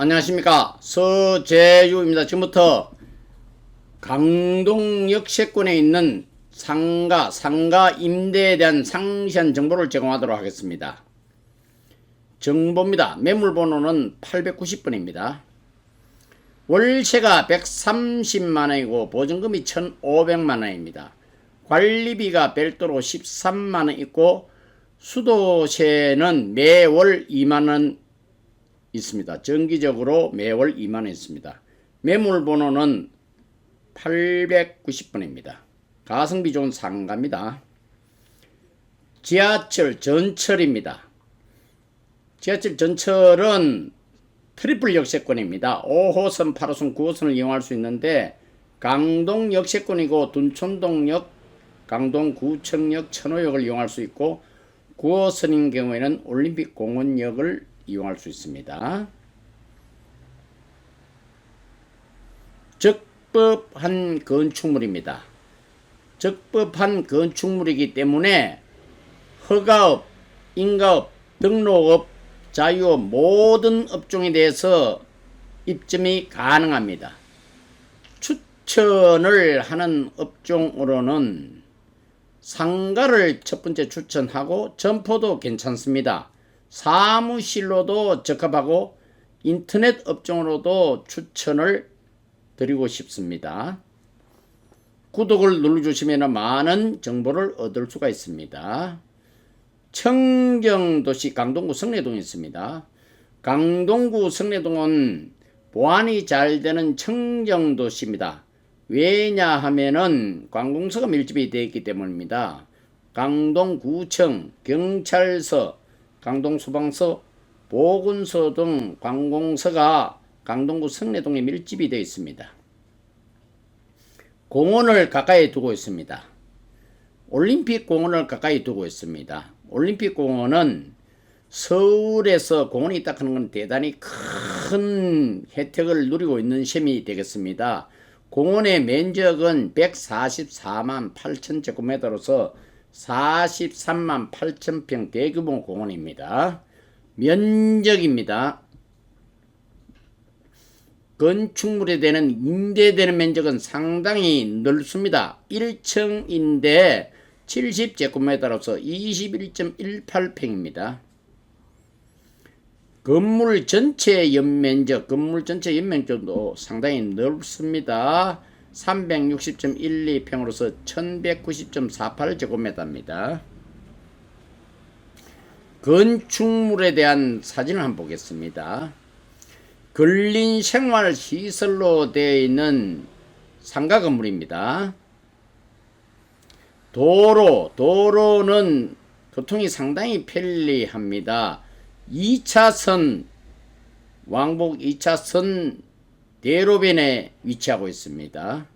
안녕하십니까 서재유입니다. 지금부터 강동 역세권에 있는 상가, 상가 임대에 대한 상세한 정보를 제공하도록 하겠습니다. 정보입니다. 매물번호는 890번입니다. 월세가 130만원이고 보증금이 1,500만원입니다. 관리비가 별도로 13만원 있고 수도세는 매월 2만원 있습니다. 정기적으로 매월 2만 원 있습니다. 매물 번호는 890번입니다. 가성비 좋은 상가입니다. 지하철 전철입니다. 지하철 전철은 트리플 역세권입니다. 5호선, 8호선, 9호선을 이용할 수 있는데 강동 역세권이고 둔촌동역, 강동 구청역, 천호역을 이용할 수 있고 9호선인 경우에는 올림픽 공원역을 이용할 수 있습니다. 적법한 건축물입니다. 적법한 건축물이기 때문에 허가업, 인가업, 등록업, 자유업 모든 업종에 대해서 입점이 가능합니다. 추천을 하는 업종으로는 상가를 첫 번째 추천하고 점포도 괜찮습니다. 사무실로도 적합하고 인터넷 업종으로도 추천을 드리고 싶습니다. 구독을 눌러주시면 많은 정보를 얻을 수가 있습니다. 청정도시 강동구 성내동에 있습니다. 강동구 성내동은 보안이 잘 되는 청정도시입니다. 왜냐하면은 관공서가 밀집이 되어 있기 때문입니다. 강동구청, 경찰서, 강동소방서, 보건소 등 관공서가 강동구 성내동에 밀집이 되어 있습니다. 공원을 가까이 두고 있습니다. 올림픽 공원을 가까이 두고 있습니다. 올림픽 공원은 서울에서 공원이 있다 하는 건 대단히 큰 혜택을 누리고 있는 셈이 되겠습니다. 공원의 면적은 144만 8천 제곱미터로서 43만 8천 평 대규모 공원입니다. 면적입니다. 건축물에 대한 임대되는 면적은 상당히 넓습니다. 1층인데 70제곱미터로서 21.18평입니다. 건물 전체 연면적, 건물 전체 연면적도 상당히 넓습니다. 360.12평으로서 1190.48제곱미터입니다. 건축물에 대한 사진을 한번 보겠습니다. 근린 생활 시설로 되어 있는 상가 건물입니다. 도로, 도로는 교통이 상당히 편리합니다. 2차선, 왕복 2차선 대로변에 위치하고 있습니다.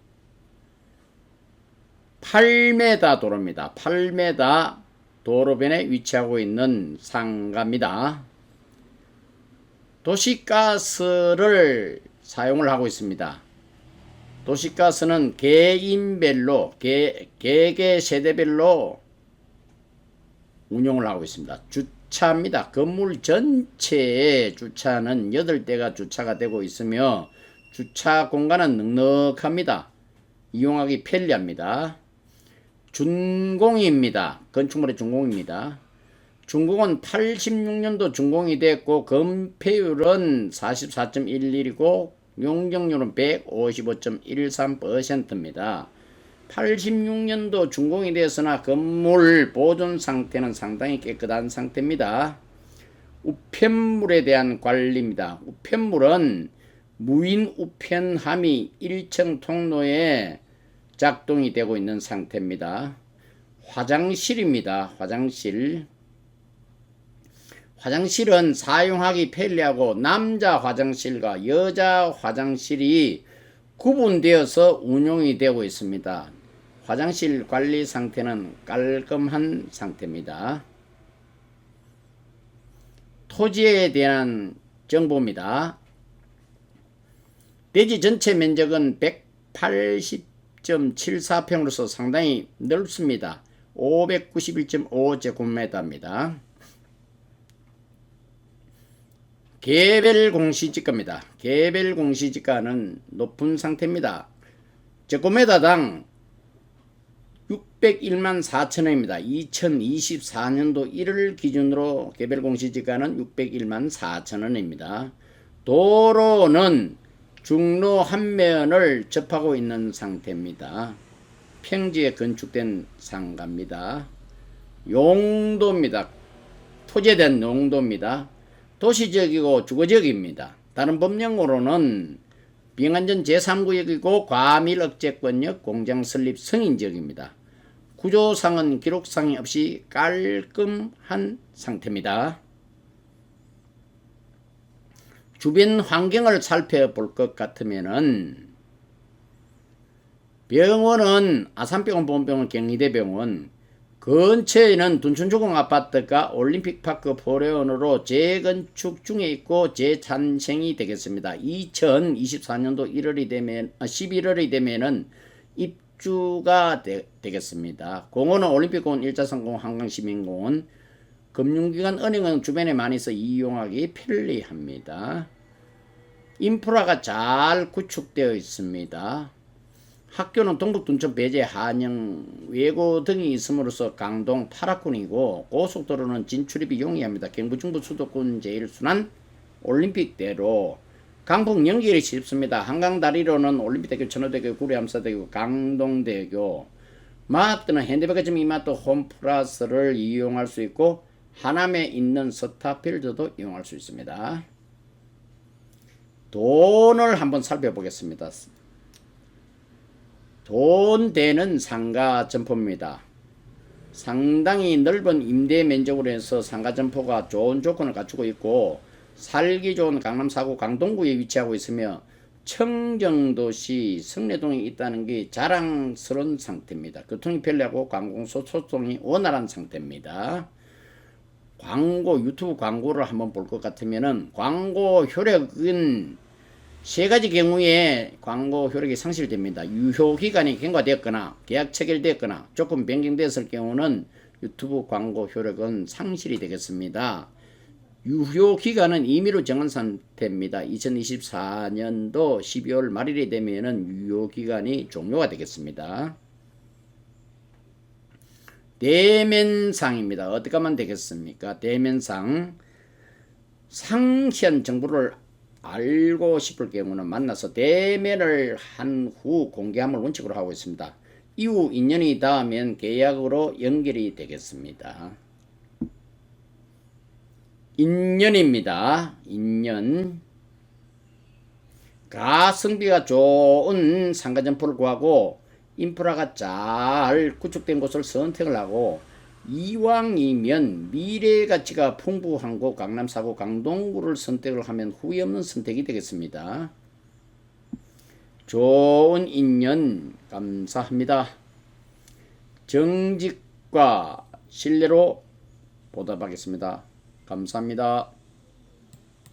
8m 도로입니다. 8m 도로변에 위치하고 있는 상가입니다. 도시가스를 사용을 하고 있습니다. 도시가스는 개인별로, 개, 개개 세대별로 운영을 하고 있습니다. 주차입니다. 건물 전체에 주차는 8대가 주차가 되고 있으며 주차 공간은 넉넉합니다. 이용하기 편리합니다. 준공입니다. 건축물의 준공입니다. 중공은 86년도 준공이 됐고 건폐율은 44.11이고 용적률은 155.13%입니다. 86년도 준공이 되었으나 건물 보존 상태는 상당히 깨끗한 상태입니다. 우편물에 대한 관리입니다. 우편물은 무인 우편함이 1층 통로에 작동이 되고 있는 상태입니다. 화장실입니다. 화장실. 화장실은 사용하기 편리하고 남자 화장실과 여자 화장실이 구분되어서 운용이 되고 있습니다. 화장실 관리 상태는 깔끔한 상태입니다. 토지에 대한 정보입니다. 대지 전체 면적은 180.74평으로서 상당히 넓습니다. 591.5제곱미터입니다. 개별 공시지가입니다. 개별 공시지가는 높은 상태입니다. 제곱미터당 601만 4천원입니다. 2024년도 1월 기준으로 개별 공시지가는 601만 4천원입니다. 도로는 중로 한 면을 접하고 있는 상태입니다. 평지에 건축된 상가입니다. 용도입니다. 토제된 용도입니다. 도시지역이고 주거지역입니다. 다른 법령으로는 빙안전 제3구역이고 과밀 억제권역 공장 설립 승인 지역입니다. 구조상은 기록상이 없이 깔끔한 상태입니다. 주변 환경을 살펴볼 것 같으면은 병원은 아산병원, 보건병원, 경희대병원 근처에는 둔촌주공 아파트가 올림픽파크 포레온으로 재건축 중에 있고 재탄생이 되겠습니다. 2024년도 1월이 되면 아, 11월이 되면은 입주가 되, 겠습니다 공원은 올림픽공원, 일자산공원, 한강시민공원, 금융기관, 은행은 주변에 많이 있어 이용하기 편리합니다. 인프라가 잘 구축되어 있습니다. 학교는 동북 둔촌 배제 한영 외고 등이 있음으로써 강동 8학군이고 고속도로는 진출입이 용이합니다. 경부 중부 수도권 제1순환 올림픽대로 강북 연결이 쉽습니다. 한강 다리로는 올림픽대교, 천호대교, 구리암사대교, 강동대교 마트는 현대백화점 이마트 홈플러스를 이용할 수 있고 하남에 있는 스타필드도 이용할 수 있습니다. 돈을 한번 살펴보겠습니다. 돈 되는 상가 점포입니다. 상당히 넓은 임대 면적으로 해서 상가 점포가 좋은 조건을 갖추고 있고 살기 좋은 강남 사구 강동구에 위치하고 있으며 청정도시 성내동에 있다는 게 자랑스러운 상태입니다. 교통이 편리하고 관공서 소통이 원활한 상태입니다. 광고 유튜브 광고를 한번 볼 것 같으면은 광고 효력은 세 가지 경우에 광고 효력이 상실됩니다. 유효 기간이 경과되었거나 계약 체결되었거나 조금 변경되었을 경우는 유튜브 광고 효력은 상실이 되겠습니다. 유효 기간은 임의로 정한 상태입니다. 2024년도 12월 말일이 되면은 유효 기간이 종료가 되겠습니다. 대면상입니다. 어떻게 하면 되겠습니까? 대면상 상시한 정보를 알고 싶을 경우는 만나서 대면을 한 후 공개함을 원칙으로 하고 있습니다. 이후 인연이 닿으면 계약으로 연결이 되겠습니다. 인연입니다. 인연. 가성비가 좋은 상가점포를 구하고 인프라가 잘 구축된 곳을 선택을 하고 이왕이면 미래 가치가 풍부한 곳 강남 사구 강동구를 선택을 하면 후회 없는 선택이 되겠습니다. 좋은 인연 감사합니다. 정직과 신뢰로 보답하겠습니다. 감사합니다.